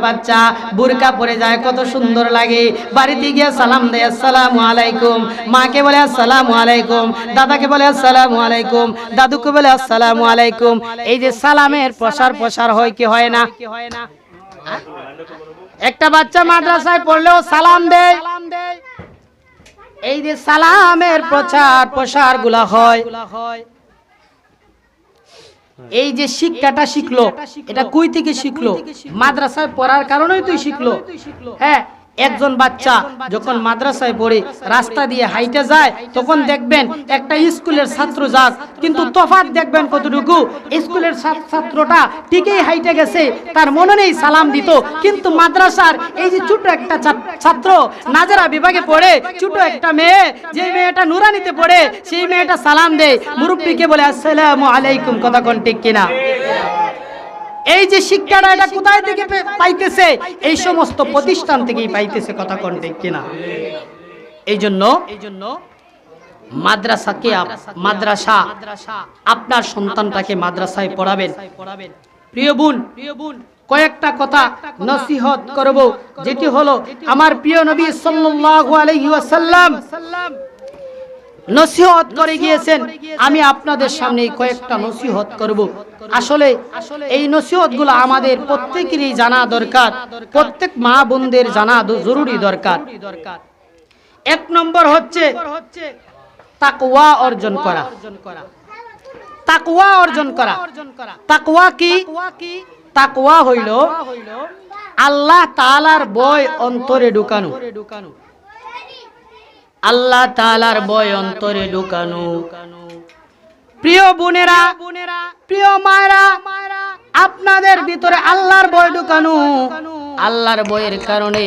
বাচ্চা বুরকা পরে যায়, কত সুন্দর লাগে। বাড়িতে গিয়ে সালাম দেয়, আসসালামু আলাইকুম। মাকে বলে, আসসালামু আলাইকুম। দাদাকে বলে, আসসালামু আলাইকুম। দাদুকে বলে, আসসালামু আলাইকুম। এই যে সালামের প্রসার প্রসার হয় কি হয় না? একটা বাচ্চা মাদ্রাসায় পড়লেও সালাম দেয়। এই যে সালামের প্রচার, প্রসারগুলা হয়। এই যে শিক্ষাটা শিখলো এটা কই থেকে শিখলো? মাদ্রাসায় পড়ার কারণেই তুই শিখলো। হ্যাঁ একজন বাচ্চা যখন মাদ্রাসায় পড়ে, রাস্তা দিয়ে হাইটে যায়, তখন দেখবেন একটা স্কুলের ছাত্র যাক কিন্তু তফাৎ দেখবেন কতটুকু? স্কুলের ছাত্রটা ঠিকই হাইটে গেছে, তার মনে নেই সালাম দিত, কিন্তু মাদ্রাসার এই যে ছোট একটা ছাত্র নাজারা বিভাগে পড়ে ছোট একটা মেয়ে, যে মেয়েটা নুরানিতে পড়ে, সেই মেয়েটা সালাম দেয়। মুরব্বীকে বলে, আসসালামু আলাইকুম, কথা কোন ঠিক কিনা? এই যে শিক্ষাটা এটা কোথায় থেকে পাইতেছে? এই সমস্ত প্রতিষ্ঠান থেকেই পাইতেছে কথা কোন ঠিক কিনা? এই জন্য এই জন্য মাদ্রাসাকে মাদ্রাসা, আপনার সন্তানটাকে মাদ্রাসায় পড়াবেন। প্রিয় বোন প্রিয় বোন, কয়েকটা কথা নসিহত করব, যেটি হলো আমার প্রিয় নবী সাল্লাল্লাহু আলাইহি ওয়াসাল্লাম নসিহত করে গিয়েছেন। আমি আপনাদের সামনে কয়েকটা নসিহত করব। আসলে এই নসিহতগুলো আমাদের প্রত্যেকেরই জানা দরকার, প্রত্যেক মা বোনদের জানা জরুরি দরকার। এক নম্বর হচ্ছে তাকওয়া অর্জন করা। তাকওয়া অর্জন করা। তাকওয়া কি? তাকওয়া হইল আল্লাহ তাআলার বয় অন্তরে ঢুকানো। আল্লাহ তাআলার বয় অন্তরে ঢুকানো। প্রিয় বোনেরা, প্রিয় মায়েরা, আপনাদের ভিতরে আল্লাহর বয় ঢুকানো। আল্লাহর বয়ের কারণে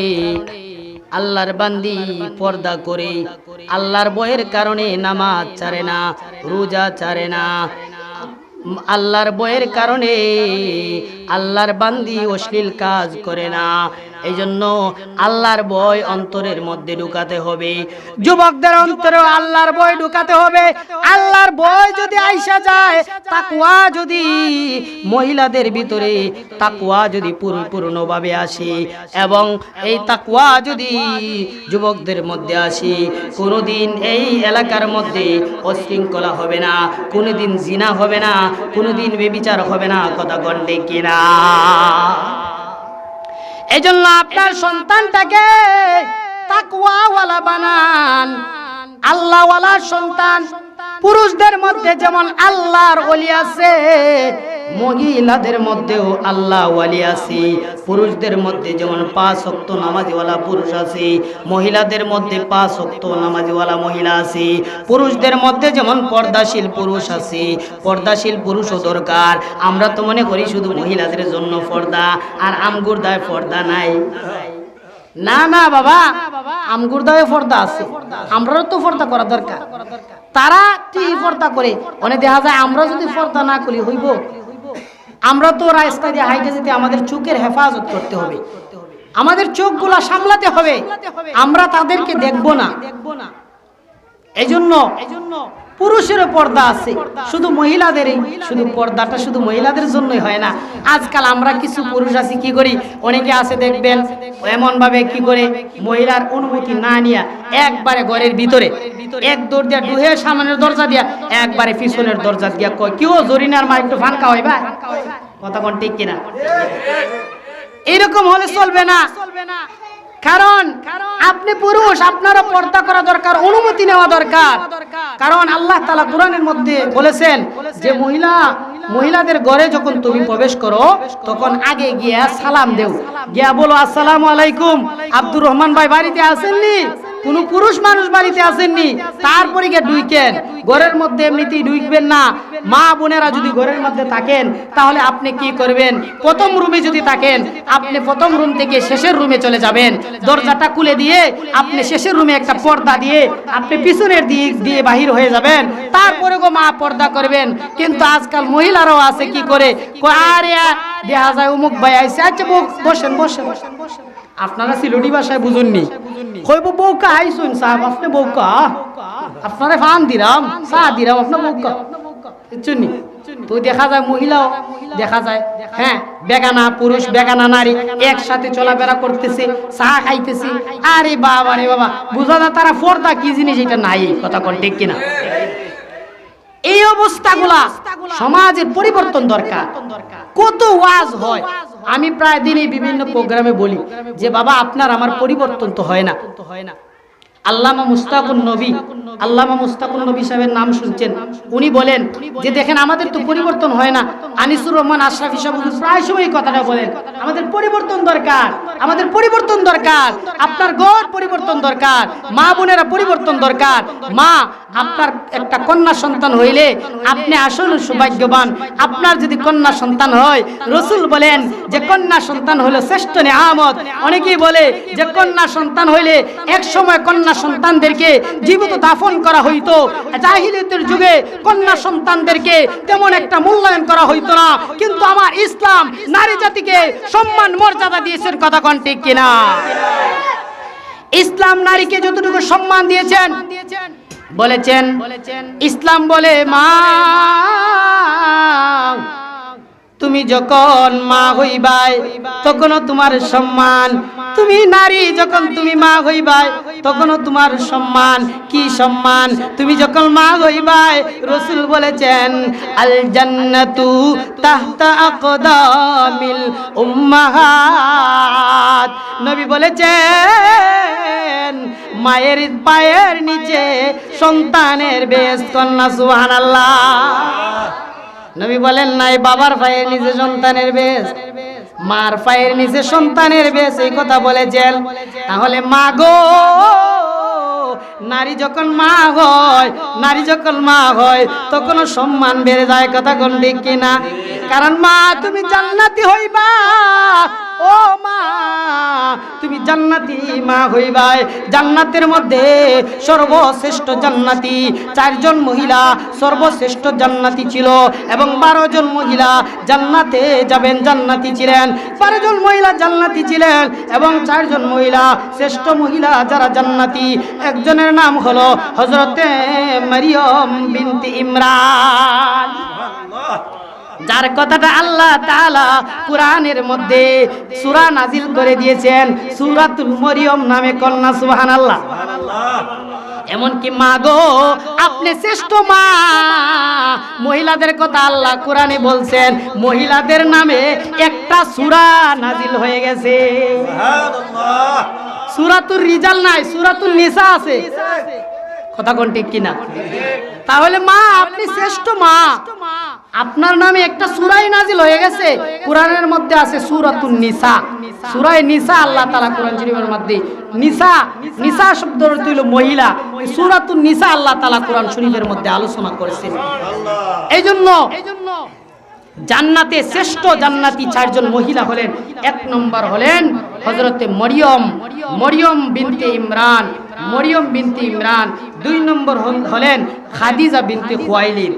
আল্লাহর বান্দি পর্দা করে, আল্লাহর বইয়ের কারণে নামাজ ছাড়ে না, রোজা ছাড়ে না। আল্লাহর বইয়ের কারণে আল্লাহর বান্দি অশ্লীল কাজ করে না। এই জন্য আল্লাহর বয় অন্তরের মধ্যে ঢুকাতে হবে। যুবকদের অন্তরে আল্লাহর বয় ঢুকাতে হবে। আল্লাহর বয় যদি আইসা যায় তাকুয়া যদি মহিলাদের ভিতরে তাকুয়া যদি পরিপূর্ণভাবে আসে এবং এই তাকুয়া যদি যুবকদের মধ্যে আসে কোনোদিন এই এলাকার মধ্যে অশৃঙ্খলা হবে না কোনোদিন জিনা হবে না কোনোদিন বেবিচার হবে না কথা গন্ডে কিনা? এজন্য আপনার সন্তানটাকে তাকুয়াওয়ালা বানান। আল্লাহওয়ালা সন্তান। পুরুষদের মধ্যে যেমন আল্লাহর ওলি আছে মহিলাদের মধ্যেও আল্লাহ ওয়ালি আছে। পুরুষদের মধ্যে যেমন পাঁচ শক্ত নামাজিওয়ালা পুরুষ আছে, মহিলাদের মধ্যে পাঁচ শক্ত নামাজিওয়ালা মহিলা আছে। পুরুষদের মধ্যে যেমন পর্দাশীল পুরুষ আছে, পর্দাশীল পুরুষও দরকার। আমরা তো মনে করি শুধু মহিলাদের জন্য পর্দা, আর আমগুরদায় পর্দা নাই। না না, বাবা, আমগুরদায় পর্দা আছে। আমরাও তো পর্দা করা দরকার। তারা কি পর্দা করে? অনেক দেখা যায় আমরা যদি পর্দা না করি, হইব? আমরা তো রাস্তা দিয়ে হাইটে যেতে আমাদের চোখের হেফাজত করতে হবে। আমাদের চোখগুলা সামলাতে হবে। আমরা তাদেরকে দেখব না। দেখব না। এই জন্য পুরুষেরও পর্দা আছে। শুধু মহিলাদেরই শুধু পর্দাটা শুধু মহিলাদের জন্যই হয় না। আজকাল আমরা কিছু পুরুষ আছি, কি করি? অনেকে আছে, দেখবেন এমন ভাবে কি করে মহিলার অনুমতি না নিয়ে একবারে ঘরের ভিতরে, এক দৌড় দিয়া ডুহে সামনের দরজা দিয়া একবারে পিছনের দরজা দিয়া কয় কেউ জরিনার মা একটু ফানকা হয় ভাই? কথা কোন ঠিক কিনা? এইরকম হলে চলবে না চলবে না। কারণ আপনি পুরুষ, আপনারও পর্দা করা দরকার, অনুমতি নেওয়া দরকার। কারণ আল্লাহ তালা কোরআনের মধ্যে বলেছেন যে মহিলা, মহিলাদের ঘরে যখন তুমি প্রবেশ করো, তখন আগে গিয়া সালাম দেও। গিয়া বলো, আসসালাম আলাইকুম, আব্দুর রহমান ভাই বাড়িতে আসেননি কোন পুরুষ মানুষ বাড়িতে আসেননি তারপরে গিয়ে ডুইকেন ঘরের মধ্যে এমনিতেই ডুইকবেন না। মা বোনেরা যদি ঘরের মধ্যে থাকেন তাহলে আপনি কি করবেন? প্রথম রুমে যদি থাকেন আপনি প্রথম রুম থেকে শেষের রুমে চলে যাবেন। দরজাটা খুলে দিয়ে আপনি শেষের রুমে একটা পর্দা দিয়ে আপনি পিছনের দিক দিয়ে বাহির হয়ে যাবেন। তারপরে গো মা পর্দা করবেন। কিন্তু আজকাল মহিলারাও আছে কি করে? আরে দেখা যায় অমুক ভাই আইসে আচ্ছা বউ, বসেন বসেন। আপনারা সিলুটি ভাষায় বুঝুননি। কইব, বউকা আইসুন সাহেব, আপনি বউকা? আপনারা ফান দিরাম, চা দিরাম আপনার বউকা? বুঝছেন তো দেখা যায় মহিলাও দেখা যায় হ্যাঁ বেগানা পুরুষ, বেগানা নারী একসাথে চলাফেরা করতেছে, চা খাইতেছে। আরে বাবা রে বাবা, বুঝা যায় তারা ফর্দা কি জিনিস, এটা নাই কথা কন ঠিক কিনা? এই অবস্থাগুলা সমাজের পরিবর্তন দরকার। কত ওয়াজ হয় আমি প্রায় দিনই বিভিন্ন প্রোগ্রামে বলি যে, বাবা, আপনার আমার পরিবর্তন তো হয় না। আল্লামা মুস্তাকুন নবী আল্লামা মুস্তাকুন নবী সাহেবের নাম শুনছেন। উনি বলেন যে দেখেন আমাদের তো পরিবর্তন হয় না। আনিসুর রহমান আশরাফি সাহেব প্রায় সময় কথাটা বলেন। আমাদের পরিবর্তন দরকার। আমাদের পরিবর্তন দরকার। আপনার গড় পরিবর্তন দরকার। মা বোনেরা পরিবর্তন দরকার। মা, আপনার একটা কন্যা সন্তান হইলে আপনি আসলে সৌভাগ্যবান। আপনার যদি কন্যা সন্তান হয়, রসুল বলেন যে কন্যা সন্তান হলো শ্রেষ্ঠ নেয়ামত। অনেকেই বলে যে কন্যা সন্তান হইলে এক সময় কন্যা সন্তানদেরকে জীবিত দাফন করা হইতো। জাহিলিয়তের যুগে কন্যা সন্তানদেরকে তেমন একটা মূল্যায়ন করা হইতো না। কিন্তু আমার ইসলাম নারী জাতিকে সম্মান, মর্যাদা দিয়েছেন কথা কন ঠিক কিনা? ইসলাম নারীকে যতটুকু সম্মান দিয়েছেন, বলেছেন, ইসলাম বলে, মা তুমি যখন মা হইবাই, তখনও তোমার সম্মান। তুমি নারী, যখন তুমি মা হইবাই, তখনও তোমার সম্মান। কি সম্মান? তুমি যখন মা হইবাই, রসুল বলেছেন আল জান্নাতু তাহতা আকদামিল উম্মাহাত। নবী বলেছেন, মায়ের পায়ের নিচে সন্তানের বেশ কন্যা, সুবহানাল্লাহ। নবী বলেন, নাই, বাবার পায়ের নিচে সন্তানের বেশ। মার পায়ের নিচে সন্তানের বেশ, এই কথা বলে জেল তাহলে মা গো, নারী যখন মা হয়, নারী যখন মা হয় তখন সম্মান বেড়ে যায়, কথা কোন ঠিক কিনা? কারণ মা, তুমি জান্নাতি হইবা। ও মা, তুমি জান্নাতি মা হইবাই। জান্নাতের মধ্যে সর্বশ্রেষ্ঠ জান্নাতি চারজন মহিলা সর্বশ্রেষ্ঠ জান্নাতি ছিল এবং বারো জন মহিলা জান্নাতে যাবেন, জান্নাতি ছিলেন। বারো জন মহিলা জান্নাতি ছিলেন এবং চারজন মহিলা শ্রেষ্ঠ মহিলা যারা জান্নাতি। একজনের নাম হলো হজরতে মারিয়ম বিনতি ইমরান। যার কথাটা আল্লাহ তাআলা কোরআনের মধ্যে সূরা নাজিল করে দিয়েছেন সূরাতুল মরিয়ম নামে কন্যা সুবহানাল্লাহ। এমনকি মা গো আপনি শ্রেষ্ঠ মা। মহিলাদের কথা আল্লাহ কোরআনে বলছেন মহিলাদের নামে একটা সূরা নাজিল হয়ে গেছে। সূরাতুর রিজাল নাই সূরাতুল নিসা আছে। কথা কোন ঠিক কিনা? তাহলে মা, আপনি শ্রেষ্ঠ মা। আপনার নামে একটা সুরাই নাজিল হয়ে গেছে। কোরআনের মধ্যে আছে সুরাতুন নিসা। সুরাই নিসা আল্লাহ তাআলা কোরআন শরীফের মধ্যে। নিসা নিসা শব্দ হলো মহিলা। সুরাতুন নিসা আল্লাহ তাআলা কোরআন শরীফের মধ্যে আলোচনা করেছেন। এই জন্য জান্নাতে শ্রেষ্ঠ জান্নাতি চারজন মহিলা হলেন। এক নম্বর হলেন হজরতে মরিয়ম। মরিয়ম বিনতে ইমরান। মরিয়ম বিনতে ইমরান। দুই নম্বর হল- হলেন খাদিজা বিনতে খুয়াইলিদ।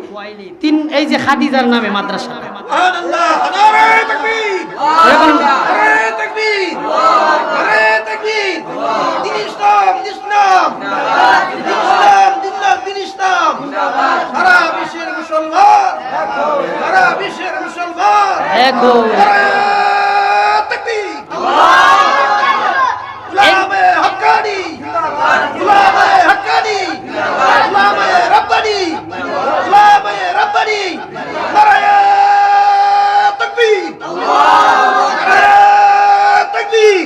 তিন এই যে খাদিজার নামে মাদ্রাসা। সুবহানাল্লাহ নারে তাকবীর এরকম নারে তাকবীর নারে তাকবীর দিন ইসলাম দিন ইসলাম দিন ইসলাম দিন ইসলাম দিন ইসলাম সারা বিশ্বের মুসলমান সারা বিশ্বের মুসলমান দেখো নারে তাকবীর গুলামে হক্কানি গুলামে হক্কানি গুলামে রব্বানি গুলামে রব্বানি নারে তাকবীর নারে তাকবীর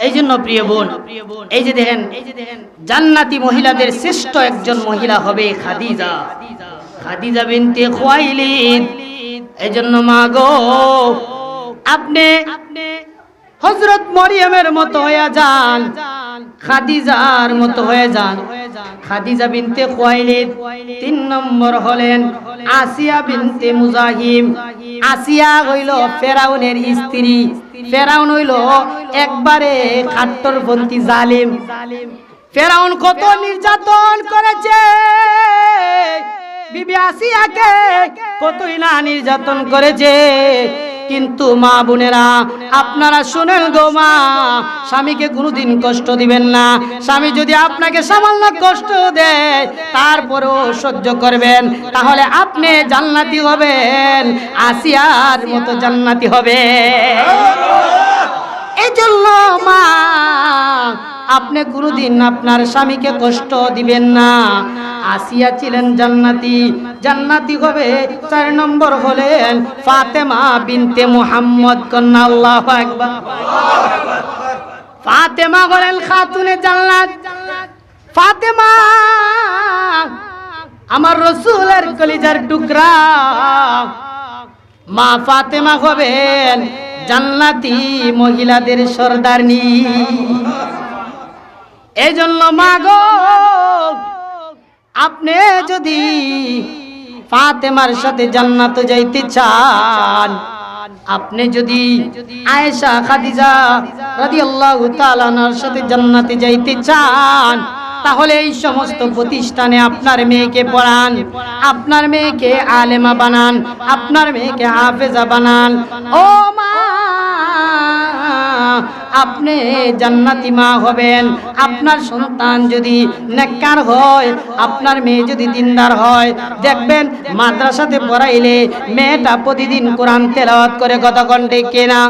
এই জন্য প্রিয় বোন, এই যে দেখেন, জান্নাতি মহিলাদের শ্রেষ্ঠ একজন মহিলা হবে খাদিজা। খাদিজা বিনতে খুয়াইলিদ। এই জন্য মা গো আপনি হজরত মরিয়মের মতো হয়ে যান, খাদিজার মতো হয়ে যান। খাদিজা বিনতে খুয়াইলিদ। তিন নম্বর হলেন আসিয়া বিনতে মুজাহিম। আসিয়া হইল ফেরাউনের স্ত্রী। ফেরাউন হইল, একবারে খাট্টরপন্থী জালিম। ফেরাউন কত নির্যাতন করেছে। বিবি আসিয়াকে কতই না নির্যাতন করেছে। কিন্তু মা বোনেরা আপনারা শুনেন গো মা স্বামীকে কোনোদিন কষ্ট দিবেন না। স্বামী যদি আপনাকে সামান্য কষ্ট দেয় তারপরেও সহ্য করবেন। তাহলে আপনি জান্নাতি হবেন আসিয়ার মতো জান্নাতি হবে এই জন্য মা আপনি কোনোদিন আপনার স্বামীকে কষ্ট দিবেন না। আসিয়া ছিলেন জান্নাতি। জান্নাতি হবে চার নম্বর হলেন ফাতেমা বিনতে মুহাম্মদ কন্যা আল্লাহ একবার ফাতেমা হলেন খাতুনে জান্নাত। ফাতেমা, আমার রসুলের কলিজার টুকরা। মা ফাতেমা হবেন জান্নাতি মহিলাদের সর্দারনি। এই জন্য মা গো আপনি যদি ফাতেমার সাথে জান্নাত যাইতে চান, আপনি যদি আয়েশা, খাদিজা রাদিয়াল্লাহু তাআলার সাথে জান্নাতে যাইতে চান, তাহলে এই সমস্ত প্রতিষ্ঠানে আপনার মেয়েকে পড়ান, আপনার মেয়েকে আলেমা বানান, আপনার মেয়েকে হাফেজা বানান। ও মা আপনি জান্নাতি মা হবেন। আপনার সন্তান যদি নেককার হয়, আপনার মেয়ে যদি দিনদার হয়, দেখবেন মাদ্রাসাতে পড়াইলে মেয়েটা প্রতিদিন কোরআন তেলাওয়াত করে কতক্ষণ ঠিক কিনা?